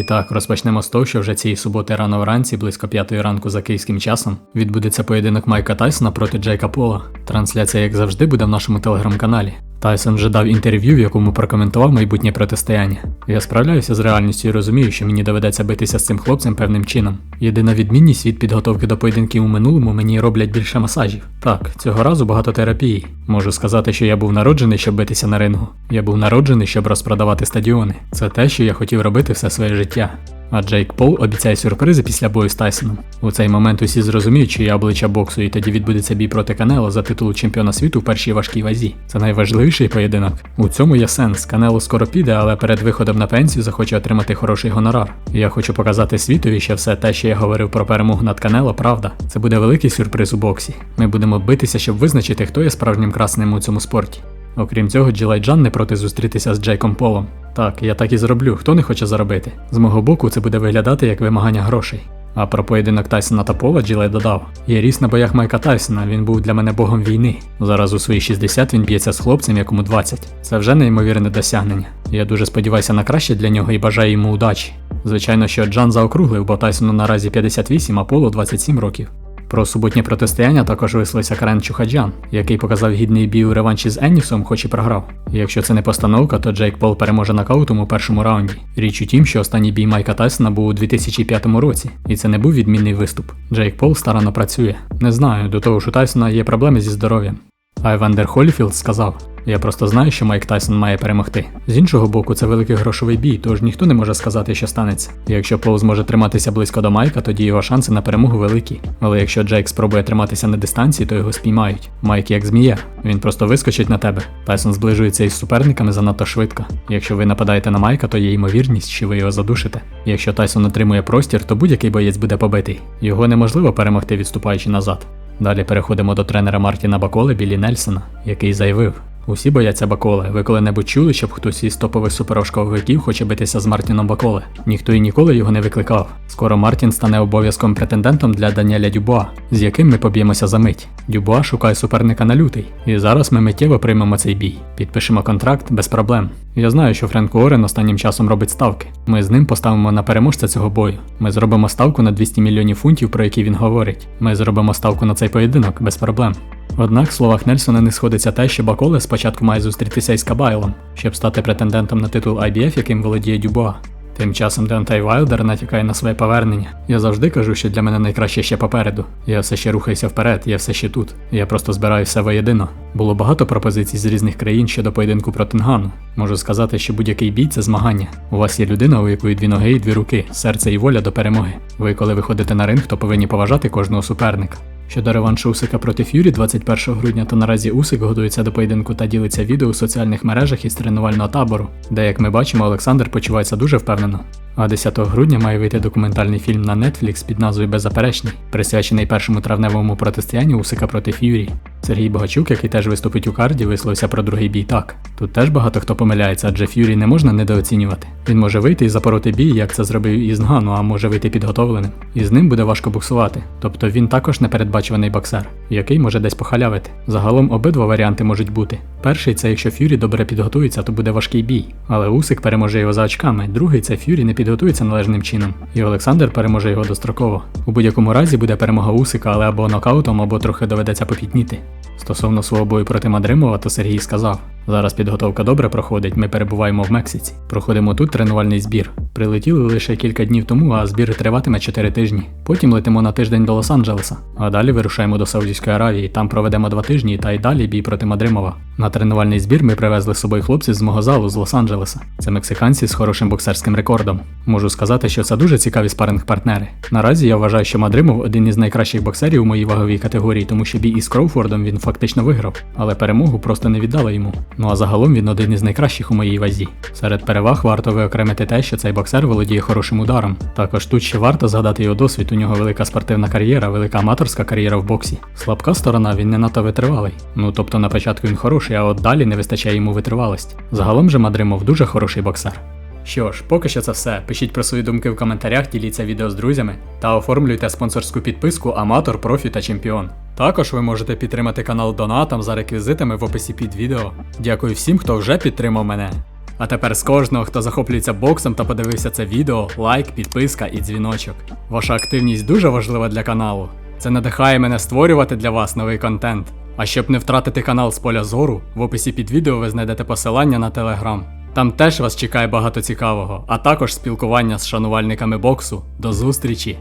І так, розпочнемо з того, що вже цієї суботи рано вранці, близько п'ятої ранку за київським часом, відбудеться поєдинок Майка Тайсона проти Джейка Пола. Трансляція, як завжди, буде в нашому телеграм-каналі. Тайсон вже дав інтерв'ю, в якому прокоментував майбутнє протистояння. Я справляюся з реальністю і розумію, що мені доведеться битися з цим хлопцем певним чином. Єдина відмінність від підготовки до поєдинків у минулому мені роблять більше масажів. Так, цього разу багато терапії. Можу сказати, що я був народжений, щоб битися на рингу. Я був народжений, щоб розпродавати стадіони. Це те, що я хотів робити все своє життя. А Джейк Пол обіцяє сюрпризи після бою з Тайсоном. У цей момент усі зрозуміють, що я обличчя боксу, і тоді відбудеться бій проти Канело за титул чемпіона світу в першій важкій вазі. Це найважливіший поєдинок. У цьому є сенс. Канело скоро піде, але перед виходом на пенсію захоче отримати хороший гонорар. Я хочу показати світові, що все те, що я говорив про перемогу над Канело, правда. Це буде великий сюрприз у боксі. Ми будемо битися, щоб визначити, хто є справжнім красним у цьому спорті. Окрім цього, Джилай Джан не проти зустрітися з Джейком Полом. Так, я так і зроблю, хто не хоче заробити. З мого боку, це буде виглядати як вимагання грошей. А про поєдинок Тайсона та Пола Джилай додав: Я ріс на боях Майка Тайсона, він був для мене богом війни. Зараз у свої 60 він б'ється з хлопцем, якому 20. Це вже неймовірне досягнення. Я дуже сподіваюся на краще для нього і бажаю йому удачі. Звичайно, що Джан заокруглив, бо Тайсону наразі 58, а Полу 27 років. Про суботнє протистояння також висловився Карен Чухаджан, який показав гідний бій у реванші з Еннісом, хоч і програв. Якщо це не постановка, то Джейк Пол переможе нокаутом у першому раунді. Річ у тім, що останній бій Майка Тайсона був у 2005 році, і це не був відмінний виступ. Джейк Пол старанно працює. Не знаю, до того ж у Тайсона є проблеми зі здоров'ям. А Евандер Холіфілд сказав: Я просто знаю, що Майк Тайсон має перемогти. З іншого боку, це великий грошовий бій, тож ніхто не може сказати, що станеться. Якщо Пол зможе триматися близько до Майка, тоді його шанси на перемогу великі. Але якщо Джейк спробує триматися на дистанції, то його спіймають. Майк як змія, він просто вискочить на тебе. Тайсон зближується із суперниками занадто швидко. Якщо ви нападаєте на Майка, то є ймовірність, що ви його задушите. Якщо Тайсон отримує простір, то будь-який боєць буде побитий. Його неможливо перемогти, відступаючи назад. Далі переходимо до тренера Мартіна Баколи Білі Нельсона, який заявив: Усі бояться Баколи. Ви коли-небудь чули, щоб хтось із топових суперошковиків хоче битися з Мартіном Баколи? Ніхто і ніколи його не викликав. Скоро Мартін стане обов'язковим претендентом для Даніеля Дюбуа, з яким ми поб'ємося за мить. Дюбуа шукає суперника на лютий. І зараз ми миттєво приймемо цей бій. Підпишемо контракт без проблем. Я знаю, що Френк Уоррен останнім часом робить ставки. Ми з ним поставимо на переможця цього бою. Ми зробимо ставку на 200 мільйонів фунтів, про які він говорить. Ми зробимо ставку на цей поєдинок без проблем. Однак в словах Нельсона не сходиться те, що Баколе спочатку має зустрітися із Кабайлом, щоб стати претендентом на титул IBF, яким володіє Дюбуа. Тим часом Деонтай Вайлдер натякає на своє повернення. Я завжди кажу, що для мене найкраще ще попереду. Я все ще рухаюся вперед, я все ще тут. Я просто збираю все воєдино. Було багато пропозицій з різних країн щодо поєдинку проти Нгану. Можу сказати, що будь-який бій це змагання. У вас є людина, у якої дві ноги і дві руки, серце і воля до перемоги. Ви, коли виходите на ринг, то повинні поважати кожного суперника. Щодо реваншу Усика проти Ф'юрі 21 грудня, то наразі Усик готується до поєдинку та ділиться відео у соціальних мережах із тренувального табору, де, як ми бачимо, Олександр почувається дуже впевнено. А 10 грудня має вийти документальний фільм на Netflix під назвою Беззаперечний, присвячений першому травневому протистоянню Усика проти Ф'юрі. Сергій Богачук, який теж виступить у карді, висловився про другий бій так. Тут теж багато хто помиляється, адже Ф'юрі не можна недооцінювати. Він може вийти і запороти бій, як це зробив із Нгану, а може вийти підготовленим. І з ним буде важко буксувати. Тобто він також непередбачуваний боксер, який може десь похалявити. Загалом обидва варіанти можуть бути. Перший це якщо Ф'юрі добре підготується, то буде важкий бій. Але Усик переможе його за очками. Другий це Ф'юрі не підготується належним чином. І Олександр переможе його достроково. У будь-якому разі буде перемога Усика, але або нокаутом, або трохи доведеться попітніти. Стосовно свого бою проти Мадримова, то Сергій сказав: зараз підготовка добре проходить, ми перебуваємо в Мексиці. Проходимо тут тренувальний збір. Прилетіли лише кілька днів тому, а збір триватиме 4 тижні. Потім летимо на тиждень до Лос-Анджелеса, а далі вирушаємо до Саудівської Аравії. Там проведемо два тижні та й далі бій проти Мадримова. На тренувальний збір ми привезли з собою хлопців з мого залу з Лос-Анджелеса. Це мексиканці з хорошим боксерським рекордом. Можу сказати, що це дуже цікаві спаринг-партнери. Наразі я вважаю, що Мадримов один із найкращих боксерів у моїй ваговій категорії, тому що бій із Кроуфордом він фактично виграв, але перемогу просто не віддали йому. Ну а загалом він один із найкращих у моїй вазі. Серед переваг варто виокремити те, що цей боксер володіє хорошим ударом. Також тут ще варто згадати його досвід. У нього велика спортивна кар'єра, велика аматорська кар'єра в боксі. Слабка сторона, він не надто витривалий. Ну тобто на початку він хороший, а от далі не вистачає йому витривалості. Загалом же Мадримов дуже хороший боксер. Що ж, поки що це все. Пишіть про свої думки в коментарях, діліться відео з друзями та оформлюйте спонсорську підписку Аматор, Профі та Чемпіон. Також ви можете підтримати канал донатом за реквізитами в описі під відео. Дякую всім, хто вже підтримав мене. А тепер з кожного, хто захоплюється боксом та подивився це відео, лайк, підписка і дзвіночок. Ваша активність дуже важлива для каналу. Це надихає мене створювати для вас новий контент. А щоб не втратити канал з поля зору, в описі під відео ви знайдете посилання на телеграм. Там теж вас чекає багато цікавого, а також спілкування з шанувальниками боксу. До зустрічі!